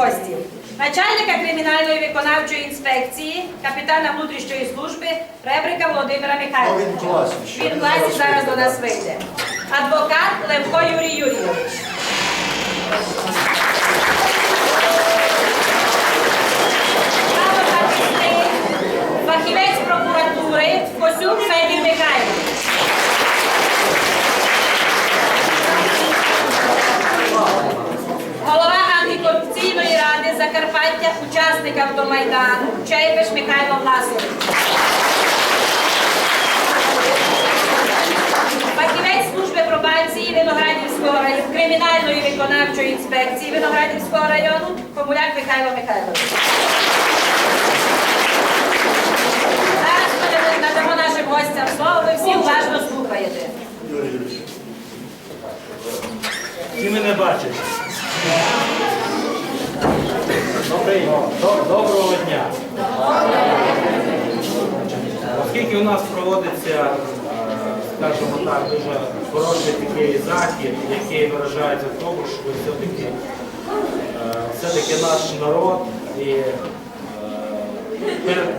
гостів. Начальника кримінальної виконавчої інспекції, капітана внутрішньої служби Ребрика Володимира Михайловича. він в. Він в класі зараз до нас вийде. Адвокат Левко Юрій Юрійович. Правозахисник, фахівець прокуратури Косюк Федір Михайлович. Голова антикорупційної ради Закарпаття, учасник автомайдану Чайбиш Михайло Власович. Фахівець служби пробації Виноградівського району, кримінальної виконавчої інспекції Виноградівського району Комуляк Михайло Михайлович. Зараз ми надамо нашим гостям слово, ви всі уважно слухаєте. Всі мене бачать. Добрий, доброго дня. Оскільки у нас проводиться, скажімо так, дуже хороший такий захід, який виражається в тому, що все-таки е, все-таки наш народ і е,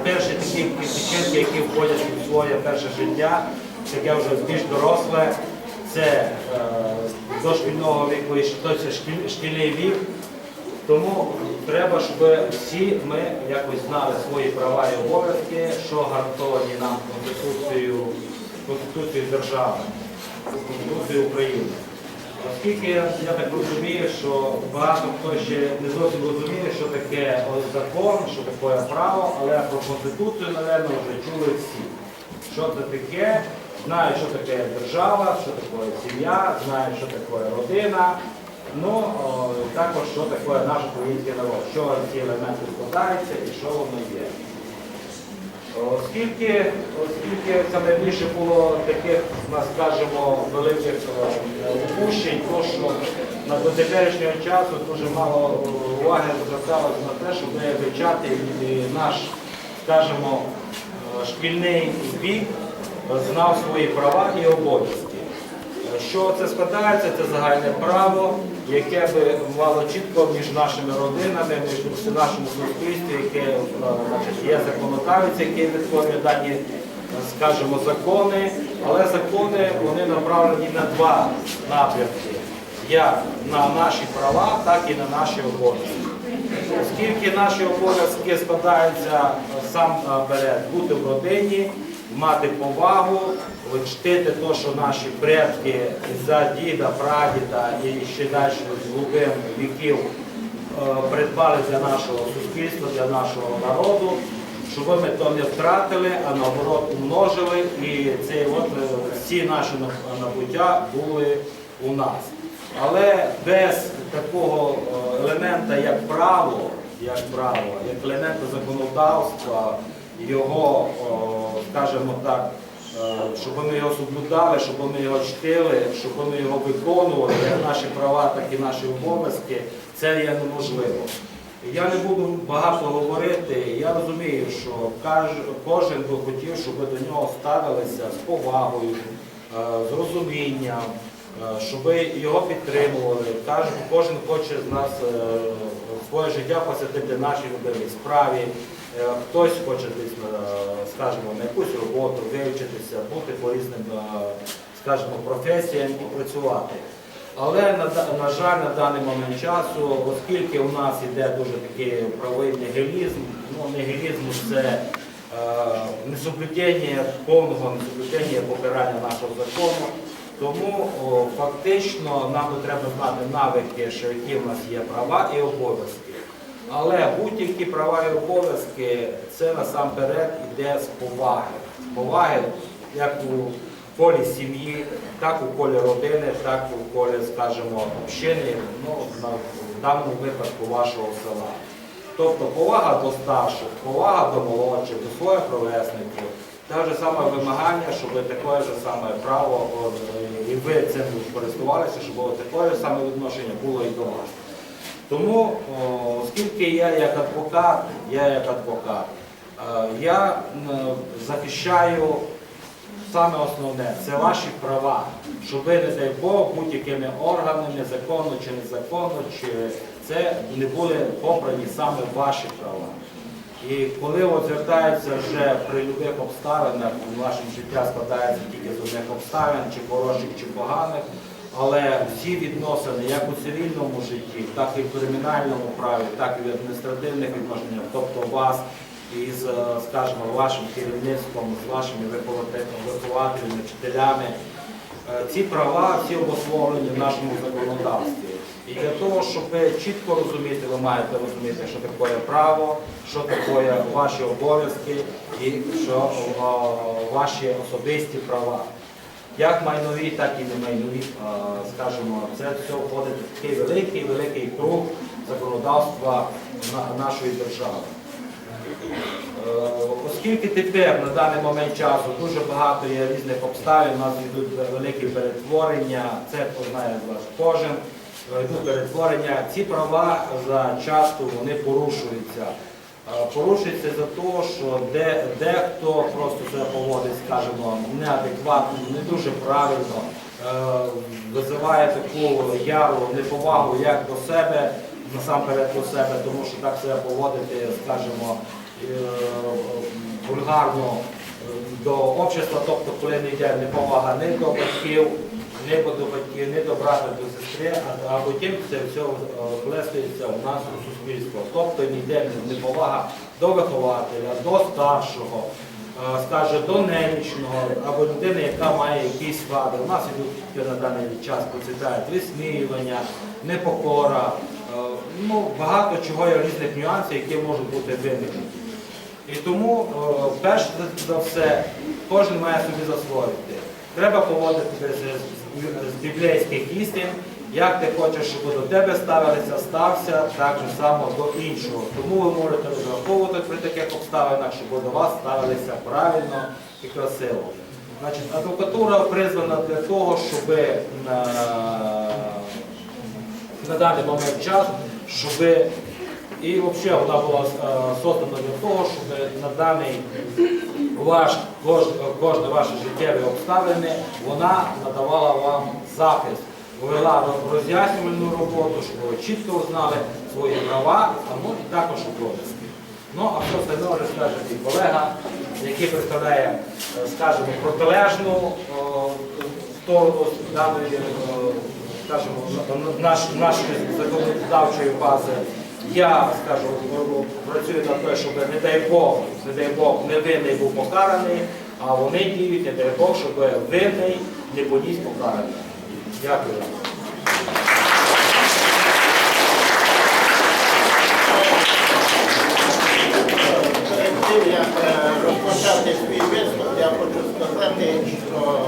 перші такі печенки, які входять у своє перше життя, таке вже більш доросле, це е, дошкільного віку і шкіль- шкільний вік. Тому треба, щоб всі ми якось знали свої права і обов'язки, що гарантовані нам Конституцією, Конституцією держави, Конституцією України. Оскільки я так розумію, що багато хто ще не зовсім розуміє, що таке закон, що таке право, але про Конституцію, напевно, вже чули всі. Що це таке, знають, що таке держава, що таке сім'я, знають, що таке родина. Ну, о, також що таке наш український народ, що ці елементи складаються і що воно є. Оскільки, оскільки це найбільше було таких, скажімо, великих е, упущень, то що на до теперішнього часу дуже мало е, уваги зверталося на те, щоб не вивчати наш, скажімо, е, шкільний вік знав свої права і обов'язки. Що це складається? Це загальне право, яке би мало чітко між нашими родинами, між в нашому суспільстві, яке е, значить, є законодавець, який відтворює дані, е, скажімо, закони, але закони вони направлені на два напрямки. Як на наші права, так і на наші обов'язки. Оскільки наші обов'язки складаються е, сам наперед бути в родині, мати повагу, чтити те, що наші предки за діда, прадіда і ще далі з глибин віків е, придбали для нашого суспільства, для нашого народу, щоб ми то не втратили, а наоборот умножили, і це от е, всі наші набуття були у нас. Але без такого е, елемента, як право, як право, як елемента законодавства, його, скажімо так, е, щоб ми його соблюдали, щоб ми його чтили, щоб ми його виконували, як наші права, так і наші обов'язки, це є неможливо. Я не буду багато говорити. Я розумію, що кожен би хотів, щоб до нього ставилися з повагою, е, з розумінням, е, щоб його підтримували. Кожен хоче з нас своє життя посвятити нашій любимій справі. Е, Хтось хоче десь, е, скажімо, на якусь роботу вивчитися, бути по різним, е, скажімо, професіям і працювати. Але на, жаль, на даний момент часу, оскільки у нас йде дуже такий правовий нігілізм, ну нігілізм це несоблюдення, повного несоблюдення покарання нашого закону. Тому о, фактично нам треба знати навики, що які в нас є права і обов'язки. Але будь-які права і обов'язки це насамперед йде з поваги. Поваги як у колі сім'ї, так у колі родини, так у колі, скажімо, общини, ну, в даному випадку вашого села. Тобто повага до старших, повага до молодших, до своїх ровесників, те ж саме вимагання, щоб таке ж саме право, і ви цим користувалися, щоб таке ж саме відношення було і до вас. Тому, оскільки я як адвокат, я як адвокат, е, я захищаю саме основне це ваші права, щоб ви, не дай Бог, будь-якими органами, законно чи незаконно, чи це не були попрані саме ваші права. І коли звертаються вже при любих обставинах, ваше життя складається тільки з одних обставин, чи хороших, чи поганих, але всі відносини, як у цивільному житті, так і в кримінальному праві, так і в адміністративних відношеннях, тобто вас із, е, скажімо, вашим керівництвом, з вашими вихователями, вчителями, Е, Ці права всі обусловлені в нашому законодавстві. І для того, щоб ви чітко розуміти, ви маєте розуміти, що таке право, що таке ваші обов'язки і що ваші особисті права. Як майнові, так і не майнові, е, скажімо, це все входить в такий великий, великий круг законодавства нашої держави. Е, Оскільки тепер на даний момент часу дуже багато є різних обставин, у нас йдуть великі перетворення, це знає з вас кожен, йдуть перетворення. Ці права за часто вони порушуються. Е, Порушуються за те, що де, дехто просто себе поводить, скажімо, неадекватно, не дуже правильно, е, визиває таку яру неповагу як до себе, насамперед до себе, тому що так себе поводити, скажімо, е, вульгарно до общества, тобто коли не йде неповага ні до батьків, ні до батьків, ні до брата, до сестри, а, а потім це все плестується у нас у суспільство. Тобто не йде неповага до вихователя, до старшого, е, скаже, до немічного або людини, яка має якісь вади. У нас ідуть на даний час процвітають висміювання, непокора, е, ну, багато чого є різних нюансів, які можуть бути виникнені. І тому, е, перш за все, кожен має собі засвоїти. Треба поводитися з, біблійських істин, як ти хочеш, щоб до тебе ставилися, стався так же само до іншого. Тому ви можете розраховувати при таких обставинах, щоб до вас ставилися правильно і красиво. Значить, адвокатура призвана для того, щоб на, на даний момент час, щоб і взагалі вона була е, создана для того, щоб на даний ваш, кож, кожне ваше життєві обставини вона надавала вам захист, вела роз'яснювальну роботу, щоб ви чітко знали свої права, а ну і також обов'язки. Ну, а все остальне вже скаже мій колега, який представляє, е, скажімо, протилежну сторону даної, е, скажімо, нашої законодавчої бази. Я скажу, працюю над те, щоб не дай Бог, не дай Бог, не винний був покараний, а вони діють, не дай Бог, щоб винний не поніс покарання. Дякую. Як е, розпочати свій виступ, я хочу сказати, що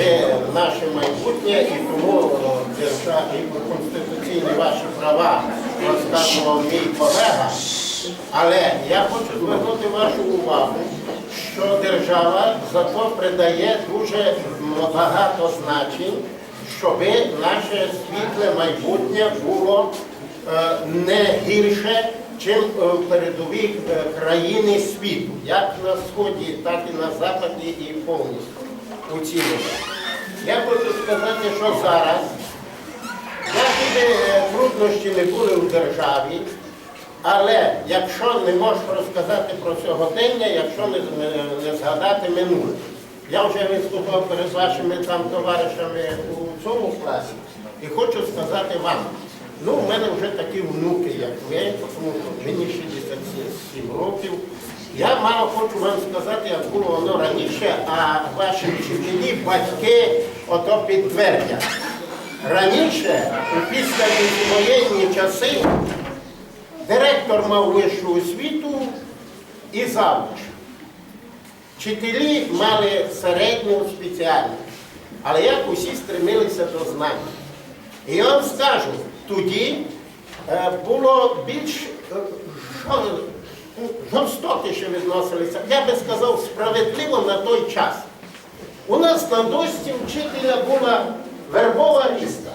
е, ви наше майбутнє і тому е, держа- і конституційні ваші права розказував мій колега. Але я хочу звернути вашу увагу, що держава зато придає дуже багато значень, щоб наше світле майбутнє було е, не гірше, чим е, передові е, країни світу, як на сході, так і на западі, і повністю у цілому. Я хочу сказати, що зараз, труднощі не були у державі, але якщо не можеш розказати про сьогодення, якщо не, не, згадати минуле. Я вже виступав перед вашими там товаришами у цьому класі і хочу сказати вам, ну в мене вже такі внуки, як ви, тому що мені 67 років. Я мало хочу вам сказати, як було воно раніше, а ваші вчителі, батьки ото підтвердять. Раніше, у післявоєнні часи, Директор мав вищу освіту і завуч. Вчителі мали середню спеціальність, але як усі стремилися до знань. І я вам скажу, тоді е, було більш е, жор- жорстокіше відносилися, я би сказав, справедливо на той час. У нас на дошці вчителя була вербова ліста.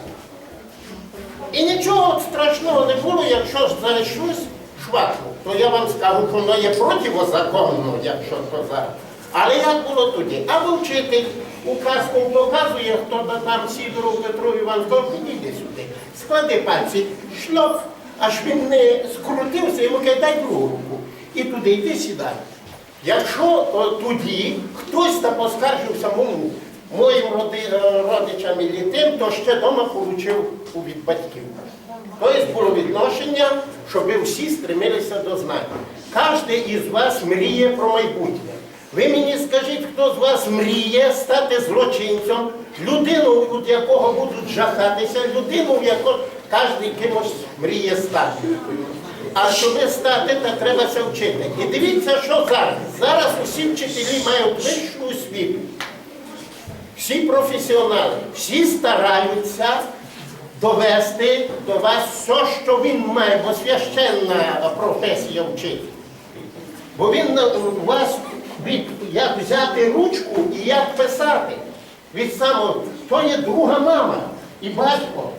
І нічого страшного не було, якщо за щось шватку, то я вам скажу, що воно є противозаконно, якщо зараз. Але як було тоді? Або вчитель указком показує, хто там Сідоров Петро Іван, то підійди сюди. Склади пальці, шльоп, аж він не скрутився, йому каже, дай другу руку. І туди йди сідай. Якщо о, тоді хтось та поскаржив самому моїм е, родичам і тим, то ще вдома отримав від батьків. Тобто було відношення, щоб всі стремилися до знань. Кожен із вас мріє про майбутнє. Ви мені скажіть, хто з вас мріє стати злочинцем, людину, від якого будуть жахатися, людину, в яку кожен кимось мріє стати. А щоб стати, то треба це вчити. І дивіться, що зараз. Зараз усі вчителі мають вищу освіту. Всі професіонали, всі стараються довести до вас все, що він має, бо священна професія вчить. Бо він у вас від як взяти ручку і як писати. Від самого, то є друга мама і батько,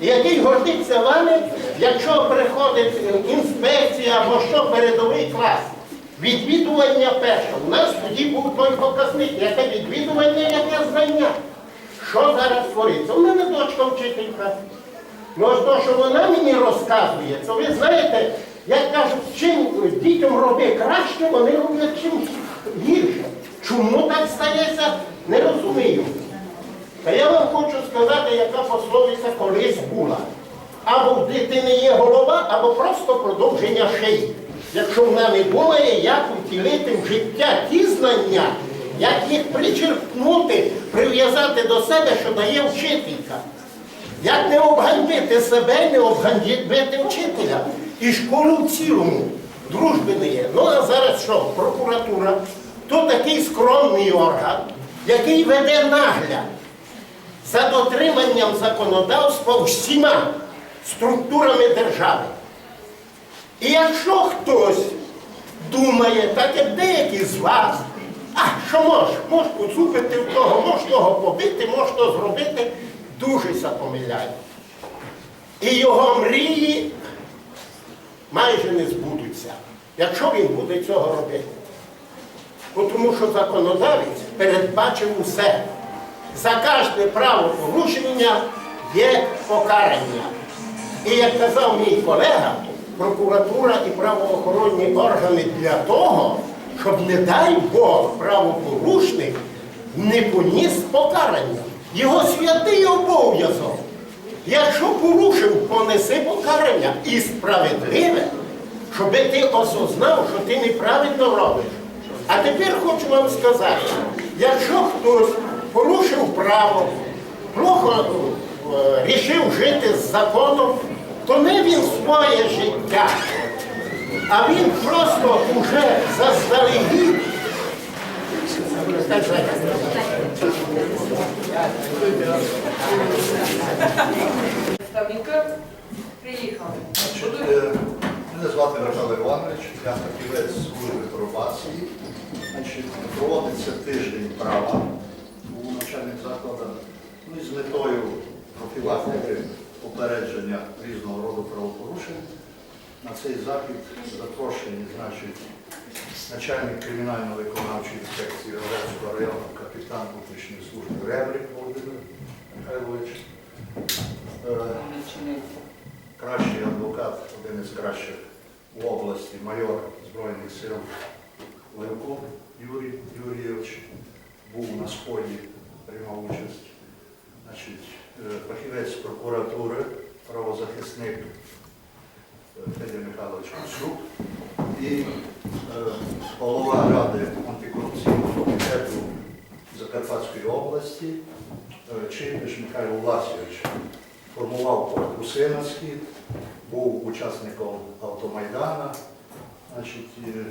який гордиться вами, якщо приходить е, інспекція або що передовий клас. Відвідування перше. У нас тоді був той показник, яке відвідування, яке знання. Що зараз твориться? У мене дочка вчителька. Ну, ось то, що вона мені розказує, то ви знаєте, як кажуть, чим дітям роби краще, вони роблять чим гірше. Чому так стається, не розумію. Та я вам хочу сказати, яка пословиця колись була. Або в дитини є голова, або просто продовження шиї. Якщо вона не думає, як втілити в життя ті знання, як їх причерпнути, прив'язати до себе, що дає вчителька. Як не обганьбити себе, не обганьбити вчителя. І школу в цілому. Дружби не є. Ну а зараз що? Прокуратура. То такий скромний орган, який веде нагляд за дотриманням законодавства всіма структурами держави. І якщо хтось думає, так як деякі з вас, а що може, може поцупити в того, може того побити, може то зробити, дуже ся помиляє. І його мрії майже не збудуться, якщо він буде цього робити. Тому що законодавець передбачив усе. За кожне правопорушення є покарання. І як казав мій колега, прокуратура і правоохоронні органи для того, щоб, не дай Бог, правопорушник не поніс покарання. Його святий обов'язок. Якщо порушив, понеси покарання і справедливе, щоб ти осознав, що ти неправильно робиш. А тепер хочу вам сказати, якщо хтось порушив право, плохо е, рішив жити з законом, то не він своє життя, а він просто уже заздалегідь. Представника приїхали. Е, Мене звати Михайло Іванович, я фахівець служби пробації. Значить, проводиться тиждень права у навчальних закладах. Ну з метою профілактики попередження різного роду правопорушень на цей захід запрошені, значить, начальник кримінально-виконавчої інспекції Олевського району, капітан внутрішньої служби Ребрик Володимир Михайлович. Е, кращий адвокат, один із кращих в області, майор Збройних сил Левко Юрій Юрійович, був на сході, приймав участь. Значить, фахівець прокуратури, правозахисник е, Федір Михайлович Косюк і е, голова Ради антикорупційного комітету Закарпатської області е, Михайло Власович формував на схід, був учасником автомайдана. Значить, е,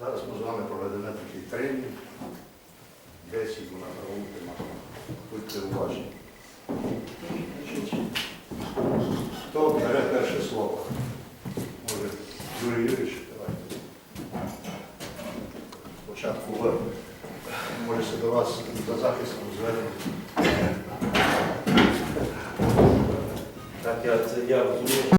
зараз ми з вами проведемо такий тренінг, бесіду на правову тематику. Будьте уважні. Хто бере перше слово? Може, Юрій Юрійович, давайте. Спочатку Може до вас за захистом звернути.